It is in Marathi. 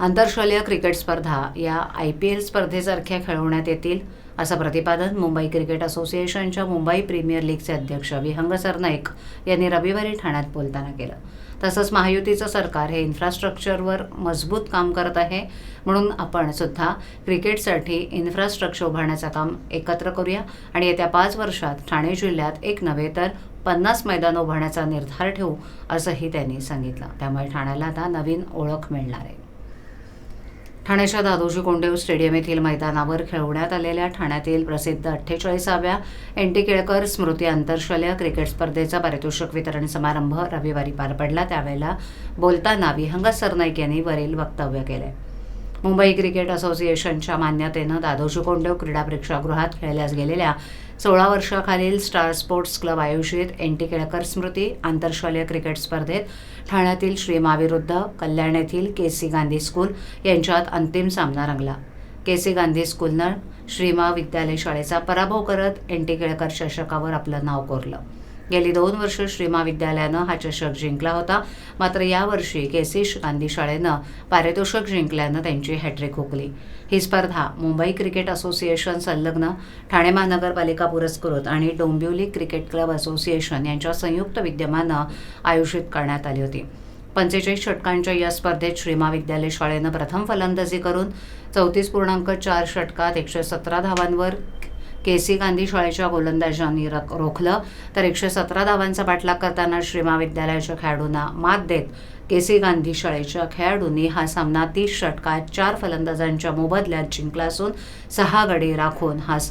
आंतरशालेय क्रिकेट स्पर्धा या आय पी एल स्पर्धेसारख्या खेळवण्यात येतील असं प्रतिपादन मुंबई क्रिकेट असोसिएशनच्या मुंबई प्रीमियर लीगचे अध्यक्ष विहंग सरनाईक यांनी रविवारी ठाण्यात बोलताना केलं. तसंच महायुतीचं सरकार हे इन्फ्रास्ट्रक्चरवर मजबूत काम करत आहे म्हणून आपण सुद्धा क्रिकेटसाठी इन्फ्रास्ट्रक्चर उभारण्याचं काम एकत्र करूया आणि येत्या पाच वर्षात ठाणे जिल्ह्यात एक नव्हे तर पन्नास मैदान उभारण्याचा निर्धार ठेवू असंही त्यांनी सांगितलं. त्यामुळे ठाण्याला आता नवीन ओळख मिळणार आहे. ठाण्याच्या दादोजी कोंडेव स्टेडियम येथील मैदानावर खेळवण्यात आलेल्या ठाण्यातील प्रसिद्ध अठ्ठेचाळीसाव्या एन टी केळकर स्मृती आंतरशालेय क्रिकेट स्पर्धेचा पारितोषिक वितरण समारंभ रविवारी पार पडला. त्यावेळेला बोलताना विहंग सरनाईक यांनी वरील वक्तव्य केले. मुंबई क्रिकेट असोसिएशनच्या मान्यतेनं दादोजी कोंडेव क्रीडा प्रेक्षागृहात खेळल्यास गेलेल्या सोळा वर्षाखालील स्टार स्पोर्ट्स क्लब आयोजित एन टी केळकर स्मृती आंतरशालेय क्रिकेट स्पर्धेत ठाण्यातील श्रीमाविरुद्ध कल्याण येथील के सी गांधी स्कूल यांच्यात अंतिम सामना रंगला. के सी गांधी स्कूलनं श्रीमा विद्यालय शाळेचा पराभव करत एन टी केळकर चषकावर आपलं नाव कोरलं. गेली दोन वर्ष श्रीमा विद्यालयानं हा चषक जिंकला होता. मात्र यावर्षी के सी गांधी शाळेनं पारितोषिक जिंकल्यानं त्यांची हॅट्रिक हुकली. ही स्पर्धा मुंबई क्रिकेट असोसिएशन संलग्न ठाणे महानगरपालिका पुरस्कृत आणि डोंबिवली क्रिकेट क्लब असोसिएशन यांच्या संयुक्त विद्यमानं आयोजित करण्यात आली होती. पंचेचाळीस षटकांच्या या स्पर्धेत श्रीमा विद्यालय शाळेनं प्रथम फलंदाजी करून चौतीस पूर्णांक चार षटकात एकशे सतरा धावांवर के सी गांधी शाळेच्या गोलंदाजांनी रक रोखलं. तर एकशे सतरा धावांचा पाठलाग करताना श्रीमा विद्यालयाच्या खेळाडूंना मात देत के सी गांधी शाळेच्या खेळाडूंनी हा सामना तीस षटकात चार फलंदाजांच्या मोबदल्यात जिंकला असून सहा गडी राखून हा